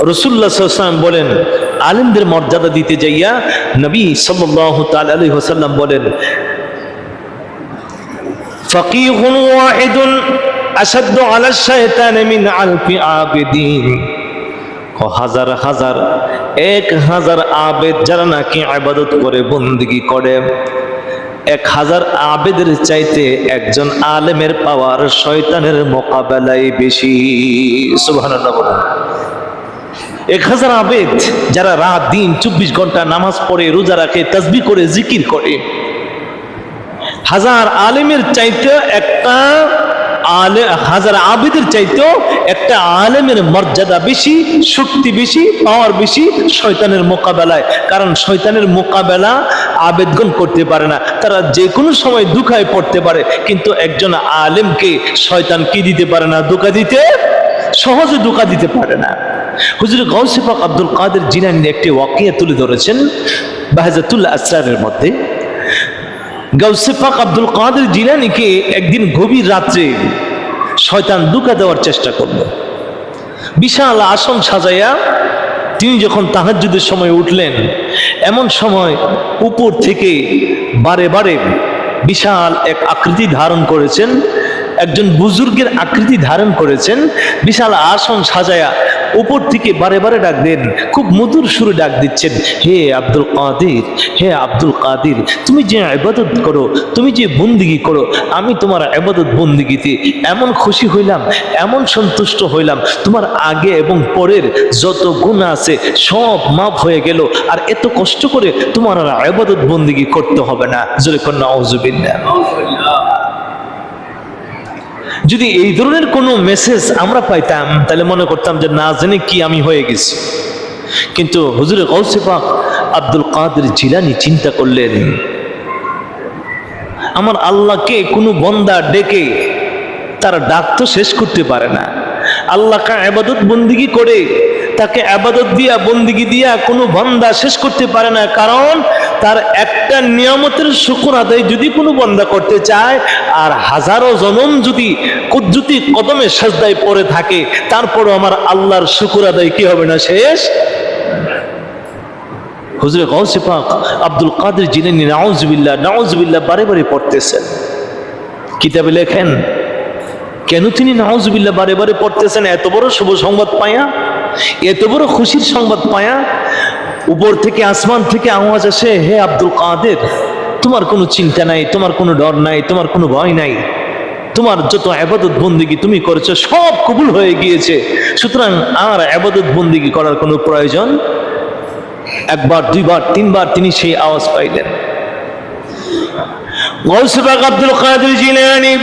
রসুল্লাহাম বলেন, আলিমদের মর্যাদা দিতে যাইয়া নবী সাল্লাহ হোসাল্লাম বলেন হাজার এক হাজার আবেদ আবাদত করে, বন্দিগি করে, এক হাজার আবেদের চাইতে একজন আলেমের পাওয়ার শয়তানের মোকাবেলায় বেশি। সুবহানাল্লাহ বলেন। এক হাজার আবেদ যারা রাত, দিন, চব্বিশ ঘণ্টা নামাজ পড়ে, রোজা রাখে তসবি করে, জিকির করে। হাজার আলেমের চাইতে একটা আলে, হাজার আবেদের চাইতেও একটা আলেমের মর্যাদা বেশি, শক্তি বেশি পাওয়ার বেশি শয়তানের মোকাবেলায়। কারণ শয়তানের মোকাবেলা আবেদগণ করতে পারে না। তারা যে কোনো সময় দুঃখায় পড়তে পারে, কিন্তু একজন আলেমকে শয়তান কি দিতে পারে না? দুঃখা দিতে? সহজে দুঃখা দিতে পারে না। হুজুর গৌসিফাক আব্দুল কাদের জিনানি একটি ওয়াকিয়া তুলে ধরেছেন বাহাজাতুল্লাহ আসরারের মধ্যে। গৌসিফাক আব্দুল কাদের জিলানিকে একদিন গভীর রাত্রে শয়তান দুকা দেওয়ার চেষ্টা করল। বিশাল আসন সাজাইয়া তিনি যখন তাহাজ্জুদের সময় উঠলেন, এমন সময় উপর থেকে বারে বারে বিশাল এক আকৃতি ধারণ করেছেন, একজন বুজুর্গের আকৃতি ধারণ করেছেন, বিশাল আসন সাজায়া উপর থেকে বারে বারে ডাক দেন। খুব মধুর সুরে ডাক দিচ্ছেন, হে আব্দুল কাদির, হে আব্দুল কাদির, তুমি যে আবাদত করো, তুমি যে বন্দিগি করো, আমি তোমার আবাদত বন্দিগিতে এমন খুশি হইলাম, এমন সন্তুষ্ট হইলাম, তোমার আগে এবং পরের যত গুণ আছে সব মাপ হয়ে গেল, আর এত কষ্ট করে তোমার আর আবাদত বন্দিগি করতে হবে না। জোরে কন্যা অজুবিল্লা যদি এই ধরনের কোনো মেসেজ আমরা পাইতাম, তাহলে মনে করতাম যে না জেনে কি আমি হয়ে গেছি। কিন্তু হুজুরে গৌসেফাক আব্দুল কাদের জিলানি চিন্তা করলেন, আমার আল্লাহকে কোনো বন্দা ডেকে তার ডাক তো শেষ করতে পারে না। আল্লাহকে আবাদত বন্দিগি করে তাকে আবাদত দিয়া, বন্দিগি দিয়া কোনো বন্দা শেষ করতে পারে না। কারণ তার একটা নিয়ামতের শুকুর আদায় যদি কোনো বন্দা করতে চায়, আর হাজারো জনম যদি কুদ্রুতি কদমে সাজদায় পড়ে থাকে, তারপরও আমার আল্লাহর শুকুর আদায় কি হবে না শেষ? হুজুরে গৌসে আব্দুল কাদের জিনেনি নাউজবিল্লাহ নাউজবিল্লাহ বারে বারে পড়তেছেন। কিতাবে লেখেন, কেন তিনি নাউজবিল্লাহ বারে বারে পড়তেছেন? এত বড় শুভ সংবাদ পায়া? এত বড় খুশির সংবাদ পায়া? উপর থেকে আসমান থেকে আওয়াজ আসে, হে আব্দুল কাদের, তোমার কোনো চিন্তা নাই, তোমার কোনো ডর নাই, তোমার কোনো ভয় নাই। তোমার যত আবাদত বন্দিগি তুমি করেছ, সব কবুল হয়ে গিয়েছে। সুতরাং আর আবাদত বন্দিগি করার কোনো প্রয়োজন? একবার, দুইবার, তিনবার তিনি সেই আওয়াজ পাইলেন। আব্দুল কাদের জিলানি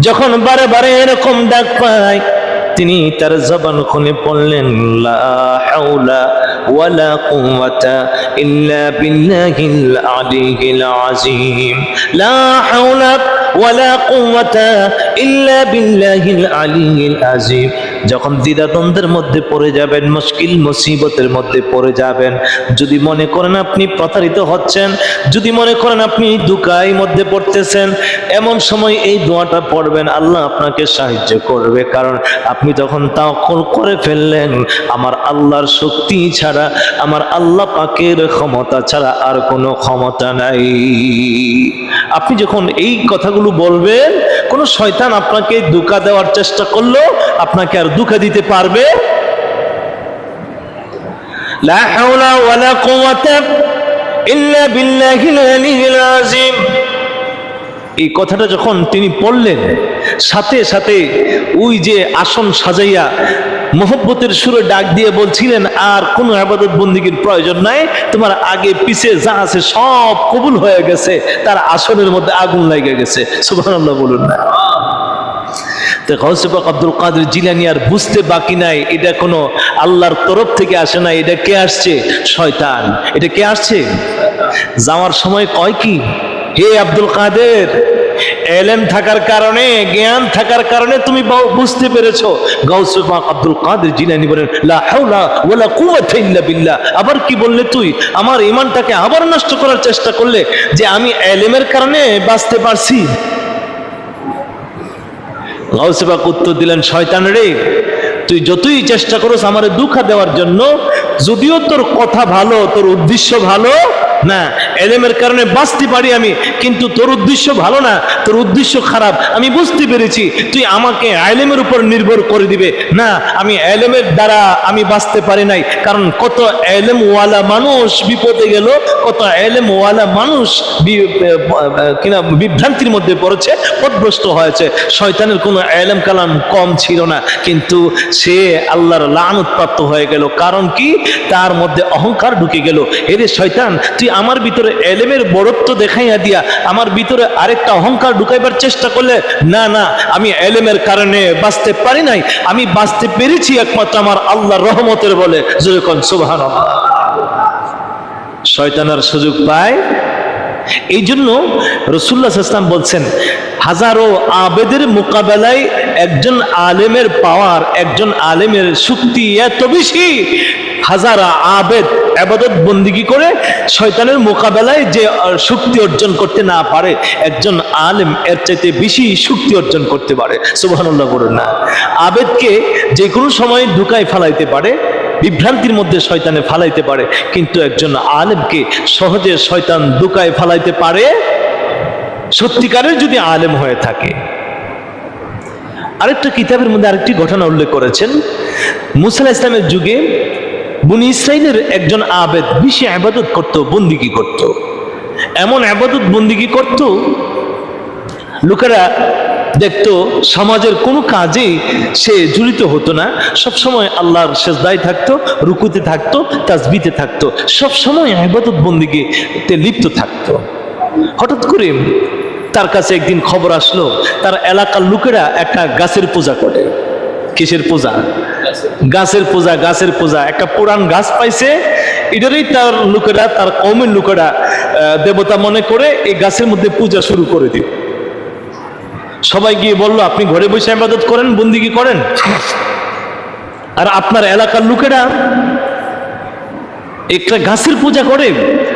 যখন বারে বারে এরকম ডাক পায় তিনি তার জবান খুলে পড়লেন ইল্লা বিল্লাহিল আলিয়্যিল আযীম। যখন দ্বিধাদ্বন্দ্বের মধ্যে পড়ে যাবেন, মুশকিল মুসিবতের মধ্যে পড়ে যাবেন, যদি মনে করেন আপনি প্রতারিত হচ্ছেন, যদি মনে করেন আপনি দুকাই মধ্যে পড়তেছেন, এমন সময় এই দোয়াটা পড়বেন, আল্লাহ আপনাকে সাহায্য করবে। কারণ আপনি তখন তাওকল করে ফেললেন, আমার আল্লাহর শক্তি ছাড়া, আমার আল্লাহ পাকের ক্ষমতা ছাড়া আর কোনো ক্ষমতা নাই। আপনি যখন এই কথাগুলো বলবেন কোনো শয়তান আপনাকে দুকা দেওয়ার চেষ্টা করল আপনাকে আর দুঃখা দিতে পারবে। এই কথাটা যখন তিনি পড়লেন, সাথে সাথে ওই যে আসন সাজাইয়া মোহব্বতের সুরে ডাক দিয়ে বলছিলেন, আর কোনো আবাদত বন্দিগির প্রয়োজন নাই। তোমার আগে পিছে যা আছে সব কবুল হয়ে গেছে। তার আসনের মধ্যে আগুন লেগে গেছে। সুবহানাল্লাহ বলুন না। তো গৌসেফাক আব্দুল কাদের জিলানি আর বুঝতে বাকি নাই, এটা কোনো আল্লাহর তরফ থেকে আসে না এটা কে আসছে? শয়তান। এটা কে আসছে? যাওয়ার সময় কয় কি? হে আব্দুল কাদের! এলেম থাকার কারণে, জ্ঞান থাকার কারণে তুমি বুঝতে পেরেছ। গাউসে পাক আব্দুল কাদের জিলানি বলেন আবার কি বললে তুই? আমার ইমানটাকে আবার নষ্ট করার চেষ্টা করলে যে আমি এলেমের কারণে বাঁচতে পারছি। গাউসে উত্তর দিলেন, শয়তান রে, তুই যতই চেষ্টা করোস আমার দুঃখা দেওয়ার জন্য, যদিও তোর কথা ভালো, তোর উদ্দেশ্য ভালো না, এলেমের কারণে বাঁচতে পারি আমি, কিন্তু তোর উদ্দেশ্য ভালো না, তোর উদ্দেশ্য খারাপ। আমি বুঝতে পেরেছি, তুই আমাকে আলেমের উপর নির্ভর করে দিবে। না, আমি এলেমের দ্বারা আমি বাঁচতে পারি নাই, কারণ কত এলেম ওয়ালা মানুষ বিপদে গেল, কত এলেম ওয়ালা মানুষ কিনা বিভ্রান্তির মধ্যে পড়েছে পথভ্রষ্ট হয়েছে। শয়তানের কোনো এলেম কালাম কম ছিল না, কিন্তু সে আল্লাহর লান প্রাপ্ত হয়ে গেল। কারণ কি? তার মধ্যে অহংকার ঢুকে গেল। এরে শয়তান, তুই আমার ভিতরে এলেমের বড়ত্ব দেখাইয়া দিয়া, আমার ভিতরে আরেকটা অহংকার ঢুকাইবার চেষ্টা করলে, না না, আমি এলেমের কারণে বাঁচতে পারি নাই। আমি বাঁচতে পেরেছি একমাত্র আমার আল্লাহর রহমতের বলে। যেরকম সুবাহ শয়তানার সুযোগ পায় এই জন্য রসুল্লাহ ইসলাম বলছেন, হাজারো আবেদের মোকাবেলায় একজন আলেমের পাওয়ার, একজন আলেমের শক্তি এত বেশি, হাজার আবেদ আবাদত বন্দিগি করে শয়তানের মোকাবেলায় যে শক্তি অর্জন করতে না পারে, একজন আলেম এর চাইতে বেশি শক্তি অর্জন করতে পারে। সুবহানাল্লাহ বলুন না। আবেদকে যে কোনো সময় ঢুকায় ফেলাইতে পারে বিভ্রান্তির মধ্যে শয়তানে ফালাইতে পারে। কিন্তু একজন আলেমকে সহজে শয়তান দুকায় ফালাইতে পারে? সত্যিকারের যদি আলেম হয়ে থাকে। আরেকটা কিতাবের মধ্যে আরেকটি ঘটনা উল্লেখ করেছেন। মুসাল ইসলামের যুগে বুনি ইসরাইলের একজন আবেদ বেশি আবাদত করত, বন্দিগি করত। এমন আবাদত, বন্দিগি করত, লোকেরা দেখতো সমাজের কোনো কাজে সে জড়িত হতো না। সব সময় আল্লাহর সেজদায় থাকতো, রুকুতে থাকতো, তাজবিতে থাকতো। সব সময় আবাদত বন্দিগিতে লিপ্ত থাকতো। হঠাৎ করে তার কাছে একদিন খবর আসলো, তার এলাকার লোকেরা একটা গাছের পূজা করে। কিসের পূজা? গাছের পূজা গাছের পূজা। একটা পুরান গাছ পাইছে, এটারই তার লোকেরা, তার কমের লোকেরা দেবতা মনে করে এই গাছের মধ্যে পূজা শুরু করে দিল। সবাই গিয়ে বলল, আপনি ঘরে বসে আবাদত করেন বন্দিগি করেন? আর আপনার এলাকার লোকেরা একটা গাছের পূজা করে।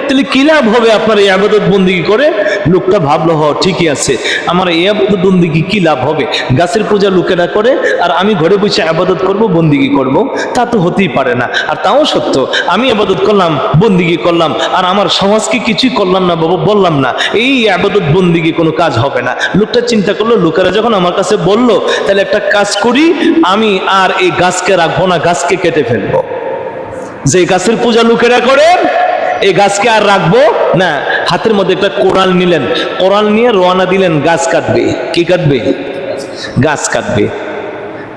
তাহলে কি লাভ হবে আপনার এই আবাদত বন্দিগি করে? লোকটা ভাবলো, হ, ঠিকই আছে। আমার এই আবাদত বন্দিগি কি লাভ হবে? গাছের পূজা লোকেরা করে, আর আমি ঘরে বসে আবাদত করব বন্দিগি করব? তা তো হতেই পারে না। আর তাও সত্য, আমি আবাদত করলাম বন্দিগি করলাম, আর আমার সমাজকে কিছুই করলাম না বাবু, বললাম না। এই আবাদত বন্দিগি কোনো কাজ হবে না। লোকটা চিন্তা করল, লোকেরা যখন আমার কাছে বলল, তাহলে একটা কাজ করি, আমি আর এই গাছকে রাখব না, গাছকে কেটে ফেলব। যে গাছের পূজা লোকেরা করে এই গাছকে আর রাখব? না, হাতের মধ্যে একটা কোরাল নিলেন। কোরাল নিয়ে রওনা দিলেন, গাছ কাটবে। কি কাটবে? গাছ কাটবে।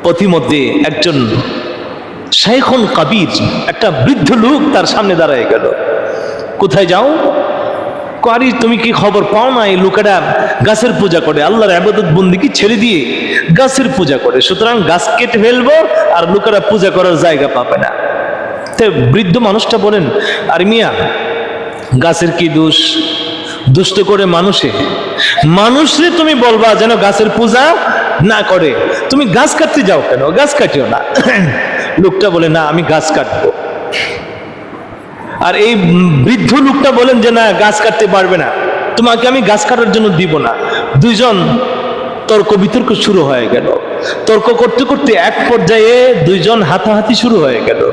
পথিমধ্যে একজন শেখন কবির, একটা বৃদ্ধ লোক তার সামনে দাঁড়ায় গেল। কোথায় যাও? কারি তুমি কি খবর পাও না? এই লোকেরা গাছের পূজা করে, আল্লাহর আবাদত বন্দিকে ছেড়ে দিয়ে গাছের পূজা করে। সুতরাং গাছ কেটে ফেলব আর লোকেরা পূজা করার জায়গা পাবে না। বৃদ্ধ মানুষটা বলেন, আর মিয়া, গাছের কি দোষ? দুষ্ট করে মানুষে। মানুষরে তুমি বলবা যেন গাছের পূজা না করে। তুমি গাছ কাটতে যাও কেন? গাছ কাটিও না। লোকটা বলে, না, আমি গাছ কাটবো। আর এই বৃদ্ধ লোকটা বলেন যে, না, গাছ কাটতে পারবে না। তোমাকে আমি গাছ কাটার জন্য দিব না। দুইজন তর্ক বিতর্ক শুরু হয়ে গেল। তর্ক করতে করতে এক পর্যায়ে দুইজন হাতাহাতি শুরু হয়ে গেল।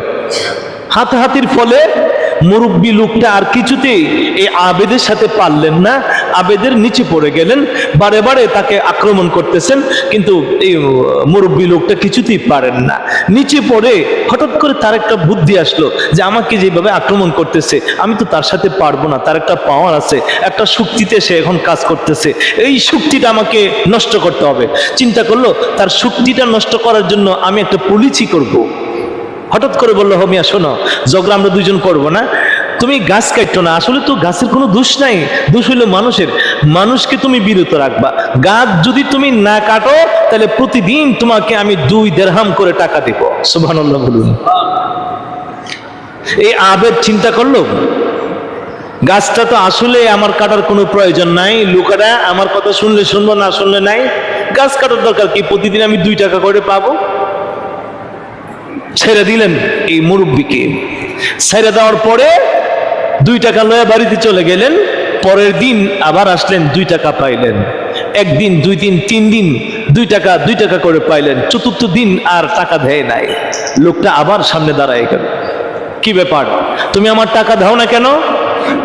হাতাহাতির ফলে মুরব্বী লোকটা আর কিছুতেই এই আবেদের সাথে পারলেন না, আবেদের নিচে পড়ে গেলেন, বারে বারে তাকে আক্রমণ করতেছেন, কিন্তু এই মুরব্বী লোকটা কিছুতেই পারেন না। নিচে পড়ে হঠাৎ করে তার একটা বুদ্ধি আসলো যে আমাকে যেভাবে আক্রমণ করতেছে, আমি তো তার সাথে পারব না, তার একটা পাওয়ার আছে, একটা শক্তিতে সে এখন কাজ করতেছে, এই শক্তিটা আমাকে নষ্ট করতে হবে। চিন্তা করল, তার শক্তিটা নষ্ট করার জন্য আমি একটা পুলিচি করব। হঠাৎ করে বলল হোমিয়া শোনো, ঝগড়া আমরা দুইজন করব না। তুমি গাছ কাটতো না। আসলে তো গাছের কোনো দোষ নাই। দোষ হইল মানুষের। মানুষকে তুমি বিরত রাখবা। গাছ যদি তুমি না কাটো, তাহলে প্রতিদিন তোমাকে আমি দুই দেড়হাম করে টাকা দেব। সুবহানাল্লাহ বলুন। এই আবেদ চিন্তা করল? গাছটা তো আসলে আমার কাটার কোনো প্রয়োজন নাই। লোকেরা আমার কথা শুনলে শুনব, না শুনলে নাই। গাছ কাটার দরকার কি? প্রতিদিন আমি দুই টাকা করে পাবো? ছেড়ে দিলেন এই মুরব্বীকে। ছেড়ে দেওয়ার পরে দুই টাকা লয়ে বাড়িতে চলে গেলেন, পরের দিন আবার আসলেন, দুই টাকা পাইলেন। একদিন, দুই দিন, তিন দিন, দুই টাকা দুই টাকা করে পাইলেন। চতুর্থ দিন আর টাকা দেয় নাই। লোকটা আবার সামনে দাঁড়ায় গেল। কি ব্যাপার? তুমি আমার টাকা দাও না কেন?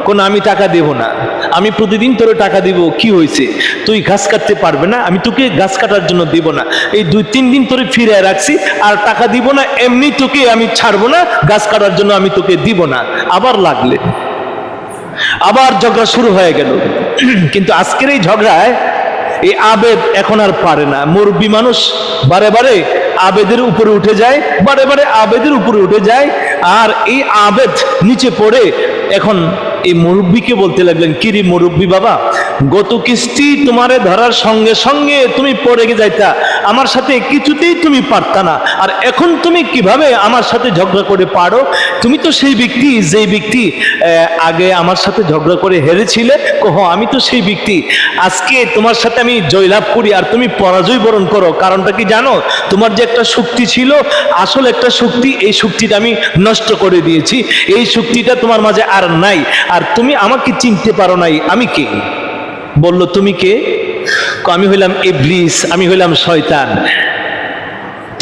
কোন আমি টাকা দেব না। আমি প্রতিদিন তোরে টাকা দিব, কি হয়েছে তুই ঘাস কাটতে পারবে না, আমি তোকে ঘাস কাটার জন্য দিব না। এই দুই, তিন দিন তোরে ফিরে রাখছি, আর টাকা দিব না, এমনি তোকে আমি ছাড়বো না, ঘাস কাটার জন্য আমি তোকে দিব না। আবার লাগলে। আবার ঝগড়া শুরু হয়ে গেল। কিন্তু আজকের এই ঝগড়ায় এই আবেদ এখন আর পারে না। মুরব্বী মানুষ বারে বারে আবেদের উপরে উঠে যায়, বারে বারে আবেদের উপরে উঠে যায়, আর এই আবেদ নিচে পড়ে এখন এই মুরব্বীকে বলতে লাগলেন কিরি মুরব্বী বাবা? গত কিস্তি তোমারে ধরার সঙ্গে সঙ্গে তুমি পড়ে গে যাইতা। আমার সাথে কিছুতেই তুমি পারতা না। আর এখন তুমি কীভাবে আমার সাথে ঝগড়া করে পারো? তুমি তো সেই ব্যক্তি যেই ব্যক্তি আগে আমার সাথে ঝগড়া করে হেরেছিলে, কহ, আমি তো সেই ব্যক্তি। আজকে তোমার সাথে আমি জয়লাভ করি আর তুমি পরাজয় বরণ করো। কারণটা কি জানো? তোমার যে একটা শক্তি ছিল, আসল একটা শক্তি, এই শক্তিটা আমি নষ্ট করে দিয়েছি। এই শক্তিটা তোমার মাঝে আর নাই। আর তুমি আমাকে চিনতে পারো নাই, আমি কে? বলল, তুমি কে, আমি হইলাম ইবলিস, আমি হইলাম শয়তান।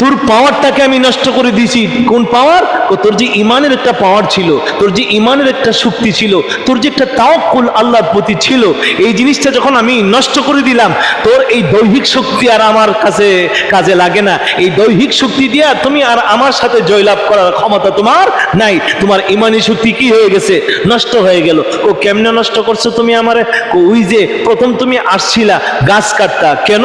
তোর পাওয়ারটাকে আমি নষ্ট করে দিয়েছি। কোন পাওয়ার ও, তোর যে ইমানের একটা পাওয়ার ছিল, তোর যে ইমানের একটা শক্তি ছিল, তোর যে একটা তাওকুল আল্লাহর প্রতি ছিল, এই জিনিসটা যখন আমি নষ্ট করে দিলাম, তোর এই দৈহিক শক্তি আর আমার কাছে কাজে লাগে না। এই দৈহিক শক্তি দিয়া তুমি আর আমার সাথে জয়লাভ করার ক্ষমতা তোমার নাই। তোমার ইমানি শক্তি কি হয়ে গেছে? নষ্ট হয়ে গেল। ও, কেমনে নষ্ট করছ তুমি আমারে? ওই যে প্রথম তুমি আসছিলা গাছ কাটতা। কেন?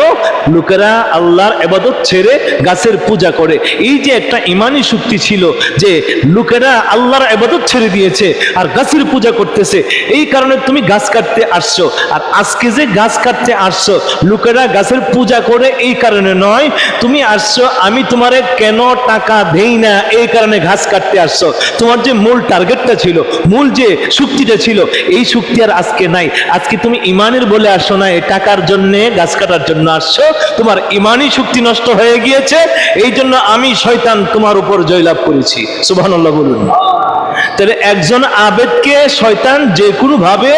লোকেরা আল্লাহর এবাদত ছেড়ে গাছের পূজা করে। এই যে একটা ইমানি শক্তি ছিল যে লোকেরা আল্লাহর এবাদত ছেড়ে দিয়েছে আর গাছের পূজা করতেছে, এই কারণে তুমি গাছ কাটতে আসছো। আর আজকে যে গাছ কাটতে আসছো, লোকেরা গাছের পূজা করে এই কারণে নয়, তুমি আসছো, আমি তোমারে কেন টাকা দেই না, এই কারণে ঘাস কাটতে আসছো। তোমার যে মূল টার্গেটটা ছিল, মূল যে শক্তিটা ছিল, এই শক্তি আর আজকে নাই। আজকে তুমি ইমানের বলে আসো না টাকার জন্য, গাছ কাটার জন্য আসছো। তোমার ইমানি শক্তি নষ্ট হয়ে গিয়েছে এই জন্য আমি শয়তান তোমার উপর জয়লাভ করেছি। সুবহানাল্লাহ বলুন। তাহলে একজন আবেদকে শয়তান যে কোনো ভাবে,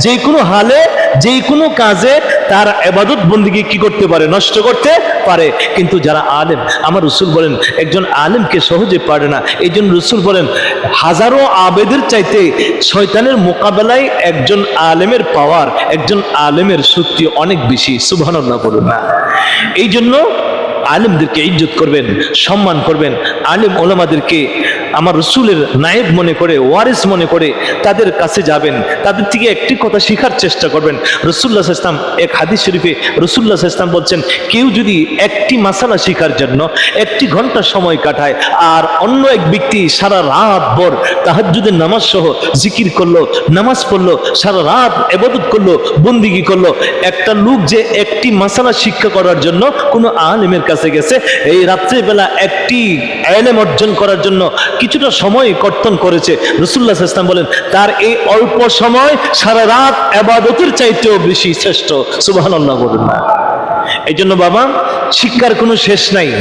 যে কোনো হালে, যে কোনো কাজে তার এবাদত বন্দিকে কি করতে পারে? নষ্ট করতে পারে। কিন্তু যারা আলেম, আমার রসুল বলেন, একজন আলেমকে সহজে পারে না। এই জন্য রসুল বলেন, হাজারো আবেদের চাইতে শয়তানের মোকাবেলায় একজন আলেমের পাওয়ার একজন আলেমের শক্তি অনেক বেশি। সুবহানাল্লাহ বলুন। না এই জন্য আলেমদেরকে ইজ্জত করবেন সম্মান করবেন আলেম ওলামাদেরকে আমার রসুলের নায়েব মনে করে, ওয়ারিস মনে করে তাদের কাছে যাবেন। তাদের থেকে একটি কথা শেখার চেষ্টা করবেন। রসুল্লাহ ইসলাম এক হাদিস শরীফে রসুল্লাহ ইসলাম বলছেন, কেউ যদি একটি মাসালা শেখার জন্য একটি ঘণ্টা সময় কাটায় আর অন্য এক ব্যক্তি সারা রাত ভর তাহাজ্জুদের নামাজ সহ জিকির করল, নামাজ পড়ল, সারা রাত এবাদত করল, বন্দিগি করল, একটা লোক যে একটি মাসালা শিক্ষা করার জন্য কোনো আলেমের কাছে গেছে, এই রাত্রেবেলা একটি এলেম অর্জন করার জন্য কিছুটা সময় কর্তন করেছে। রসুল্লাহ ইসলাম বলেন, তার এই অল্প সময় সারা রাত আবাদতের চাইতেও বেশি শ্রেষ্ঠ। সুবহানাল্লাহ বলুন। না এই জন্য বাবা, শিক্ষার কোনো শেষ নাই,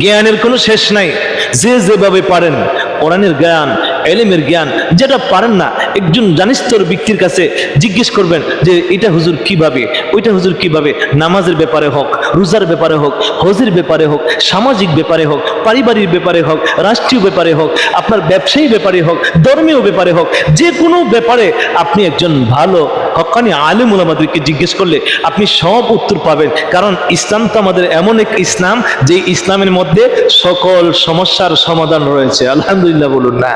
জ্ঞানের কোনো শেষ নাই। যে যেভাবে পারেন, কোরআনের জ্ঞান, এলেমের জ্ঞান, যেটা পারেন না, একজন জানিস্তর ব্যক্তির কাছে জিজ্ঞেস করবেন যে, এটা হুজুর কীভাবে? ওইটা হুজুর কীভাবে? নামাজের ব্যাপারে হোক রোজার ব্যাপারে হোক, হজের ব্যাপারে হোক, সামাজিক ব্যাপারে হোক, পারিবারিক ব্যাপারে হোক, রাষ্ট্রীয় ব্যাপারে হোক, আপনার ব্যবসায়ী ব্যাপারে হোক, ধর্মীয় ব্যাপারে হোক, যে কোনো ব্যাপারে আপনি একজন ভালো, হকানি আলেম আমাদেরকে জিজ্ঞেস করলে আপনি সব উত্তর পাবেন। কারণ ইসলাম তো আমাদের এমন এক ইসলাম, যে ইসলামের মধ্যে সকল সমস্যার সমাধান রয়েছে। আলহামদুলিল্লাহ বলুন না।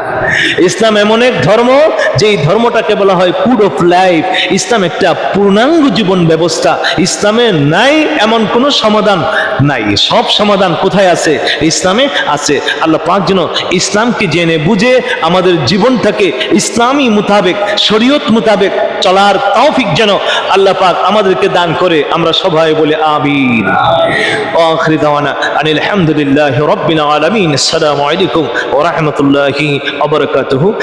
ইসলাম এমন এক ধর্ম যে এই ধর্মটাকে বলা হয় ফুড অফ লাইফ ইসলাম একটা পূর্ণাঙ্গ জীবন ব্যবস্থা। ইসলামে নাই এমন কোনো সমাধান নাই। সব সমাধান কোথায় আছে? ইসলামে আছে। আল্লাহ পাক যেন ইসলামকে জেনে বুঝে আমাদের জীবনটাকে ইসলামী মোতাবেক, শরীয়ত মোতাবেক চলার তৌফিক যেন আল্লাহ পাক আমাদেরকে দান করে। আমরা সবাই বলে আমিন। আখির দাওয়ানা আনিল আলামিন। আসসালামু আলাইকুম ওয়া রাহমাতুল্লাহি ওয়া বারাকাতুহু।